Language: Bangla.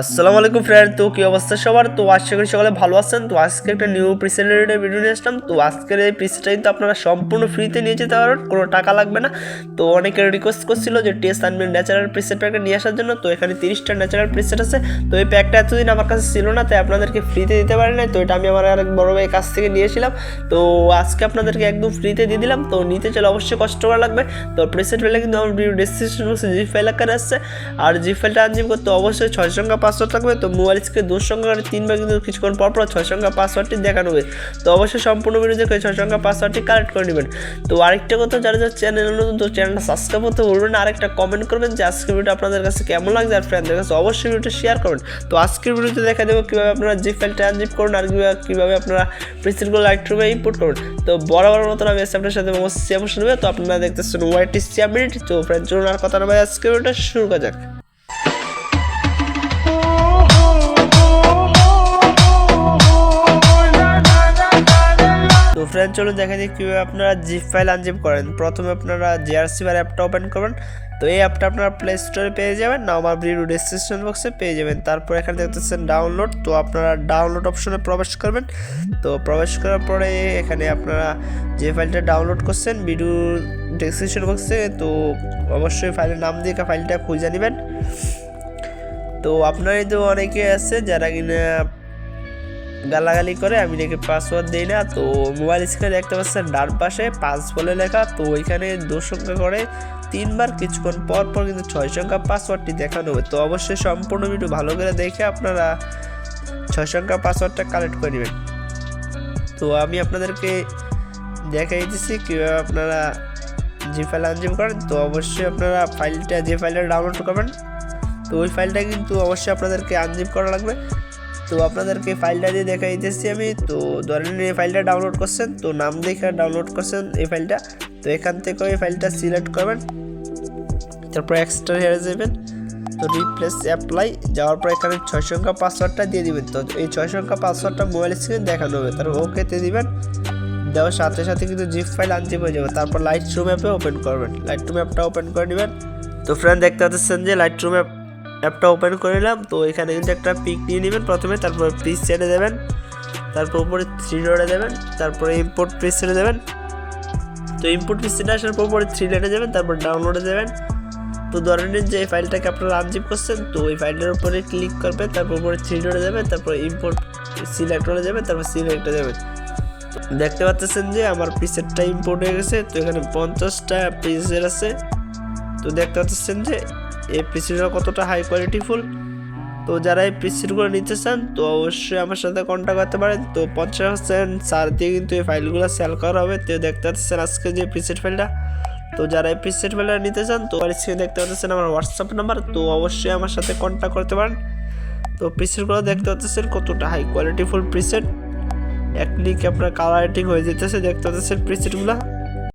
আসসালামু আলাইকুম ফ্রেন্ড তো কি অবস্থা সবার? তো আশা করি সকালে ভালো আছেন। তো আজকে একটা নিউ প্রিসেন্টের ভিডিও নিয়ে আসলাম। তো আজকের এই প্রিসেটটা কিন্তু আপনারা সম্পূর্ণ ফ্রিতে নিয়ে যেতে পারবেন, কোনো টাকা লাগবে না। তো অনেকে রিকোয়েস্ট করছিল যে টেস্ট আনবেন ন্যাচারাল প্রিসেট প্যাকটা নিয়ে আসার জন্য। তো এখানে তিরিশটা ন্যাচারাল প্রিসেট আছে। তো এই প্যাকটা এতদিন আমার কাছে ছিল না, তাই আপনাদেরকে ফ্রিতে দিতে পারি না তো এটা আমি আমার আরেক বড় ভাইয়ের কাছ থেকে নিয়েছিলাম তো আজকে আপনাদেরকে একদম ফ্রিতে দিয়ে দিলাম। তো নিতে চলে অবশ্যই কষ্ট করা লাগবে। তো প্রিসেট পেলে কিন্তু আমার ডিসক্রিপশন বক্সে জি ফাইল আকারে আসছে। আর জি ফাইলটা আনজিপ করতে অবশ্যই ছয় সংখ্যা পাসওয়ার্ড থাকবে, তো মোবাইল স্ক্রিনে দু সংখ্যা তিনবার কিন্তু কিছুক্ষণ পর পর ছয় সংখ্যা পাসওয়ার্ডটি দেখানো হবে। তো অবশ্যই সম্পূর্ণ ভিডিও দেখে ছয় সংখ্যা পাসওয়ার্ডটি কালেক্ট করে নেবেন। তো আরেকটা কথা, যারা যারা চ্যানেল নতুন, তো চ্যানেলটা সাবস্ক্রাইব করতে ভুলবেন না। আরেকটা কমেন্ট করবেন যে আজকের ভিডিও আপনাদের কাছে কেমন লাগছে আর ফ্রেন্ডদের কাছে অবশ্যই ভিডিওটা শেয়ার করবেন। তো আজকের ভিডিওতে দেখা দেবো কীভাবে আপনারা জি ফাইলটা আনজিপ করুন আর কীভাবে আপনারা প্রিন্সিপল লাইট রুমে ইম্পোর্ট করুন। তো বড় বড় মতন আমি আপনার সাথে সিয়াম শুনবে তো আপনারা দেখতেছেন ওয়াইটি সিয়াম মিনিট তো ফ্রেন্ড চলুন আর কথা না ভাই আজকের ভিডিওটা শুরু করা যাক। তো ফ্রেন্ড চলুন দেখা যাক কীভাবে আপনারা জিপ ফাইল আনজিপ করেন। প্রথমে আপনারা জিআরসি বার অ্যাপটা ওপেন করবেন। তো এই অ্যাপটা আপনারা প্লে স্টোরে পেয়ে যাবেন না আমার ভিডিও ডিসক্রিপশন বক্সে পেয়ে যাবেন। তারপর এখানে দেখতেছেন ডাউনলোড তো আপনারা ডাউনলোড অপশনে প্রবেশ করবেন। তো প্রবেশ করার পরে এখানে আপনারা যে ফাইলটা ডাউনলোড করছেন ভিডিও ডিসক্রিপশন বক্সে তো অবশ্যই ফাইলের নাম দিয়ে ফাইলটা খুঁজে নেবেন। তো আপনারই তো অনেকে আছে, যারা কিনা গালাগালি করে, আমি নাকি পাসওয়ার্ড দিই না। তো মোবাইল স্ক্রিনে দেখতে পাচ্ছেন, ডান পাশে পাঁচ বলে লেখা। তো ওইখানে দু সংখ্যা করে তিনবার, কিছুক্ষণ পর পর কিন্তু ছয় সংখ্যা পাসওয়ার্ডটি দেখানো হবে। তো অবশ্যই সম্পূর্ণ ভিডিও ভালো করে দেখে আপনারা ছয় সংখ্যা পাসওয়ার্ডটা কালেক্ট করে নেবেন। তো আমি আপনাদেরকে দেখাই দিচ্ছি, কীভাবে আপনারা যে ফাইল আনজিম করেন। তো অবশ্যই আপনারা ফাইলটা যে ফাইলটা ডাউনলোড করবেন, তো ওই ফাইলটা কিন্তু অবশ্যই আপনাদেরকে আনজিপ করা লাগবে। তো আপনাদেরকে ফাইলটা দিয়ে দেখা দিতেছি আমি। তো ধরেন এই ফাইলটা ডাউনলোড করছেন, তো নাম দেখে ডাউনলোড করছেন এই ফাইলটা তো এখান থেকে এই ফাইলটা সিলেক্ট করবেন, তারপর এক্সট্রা হেরে যাবেন। তো রিপ্লেস অ্যাপ্লাই যাওয়ার পর এখানে ছয় সংখ্যা পাসওয়ার্ডটা দিয়ে দিবেন। তো এই ছয় সংখ্যা পাসওয়ার্ডটা মোবাইল স্ক্রিনে দেখানো হবে। তারপর ওকেতে দিবেন। দেওয়ার সাথে সাথে কিন্তু জিপ ফাইল আনজিপ হয়ে যাবে। তারপর লাইট রুম অ্যাপে ওপেন করবেন। লাইট রুম অ্যাপটা ওপেন করে নেবেন তো ফ্রেন্ড দেখতে পাচ্ছেন যে লাইট রুম অ্যাপ অ্যাপটা ওপেন করে নিলাম। তো এখানে কিন্তু একটা পিক নিয়ে নেবেন প্রথমে, তারপর পিস ছেড়ে দেবেন। তারপর উপরে থ্রি ডটে দেবেন, তারপরে ইম্পোর্ট পিস ছেড়ে দেবেন। তো ইম্পোর্ট পিস ছেড়ে আসার পর উপরে থ্রি ডটে যাবেন তারপর ডাউনলোডে দেবেন। তো ধরে নিন যে এই ফাইলটাকে আপনারা আনজিপ করছেন, তো ওই ফাইলটার উপরে ক্লিক করবেন, তারপর উপরে থ্রি ডটে যাবেন তারপর ইম্পোর্ট সিলেক্ট করে যাবেন তারপর সিলেক্টে যাবেন দেখতে পাচ্ছেন যে আমার পিসেরটা ইম্পোর্ট হয়ে গেছে, তো এখানে পঞ্চাশটা পিসের আছে। তো দেখতে পাচ্ছেন যে এই পিসিটা কতটা হাই কোয়ালিটি ফুল? তো যারা এই পিসিগুলো নিতে চান, তো অবশ্যই আমার সাথে কন্ট্যাক্ট করতে পারেন। তো পঞ্চাশ পার্সেন্ট সার দিয়ে কিন্তু এই ফাইলগুলো সেল করা হবে। তো দেখতে পাচ্ছেন আজকে যে পিসের ফাইলটা তো যারা এই পিসের ফাইলটা নিতে চান, তো স্ক্রিনে দেখতে পাচ্ছেন আমার হোয়াটসঅ্যাপ নাম্বার তো অবশ্যই আমার সাথে কন্ট্যাক্ট করতে পারেন। তো পিসেরগুলো দেখতে পাচ্ছেন কতটা হাই কোয়ালিটি ফুল প্রিসেট এক ক্লিক আপনার কালার রেটিং হয়ে যেতেছে, দেখতে পাচ্ছেন প্রিসেটগুলো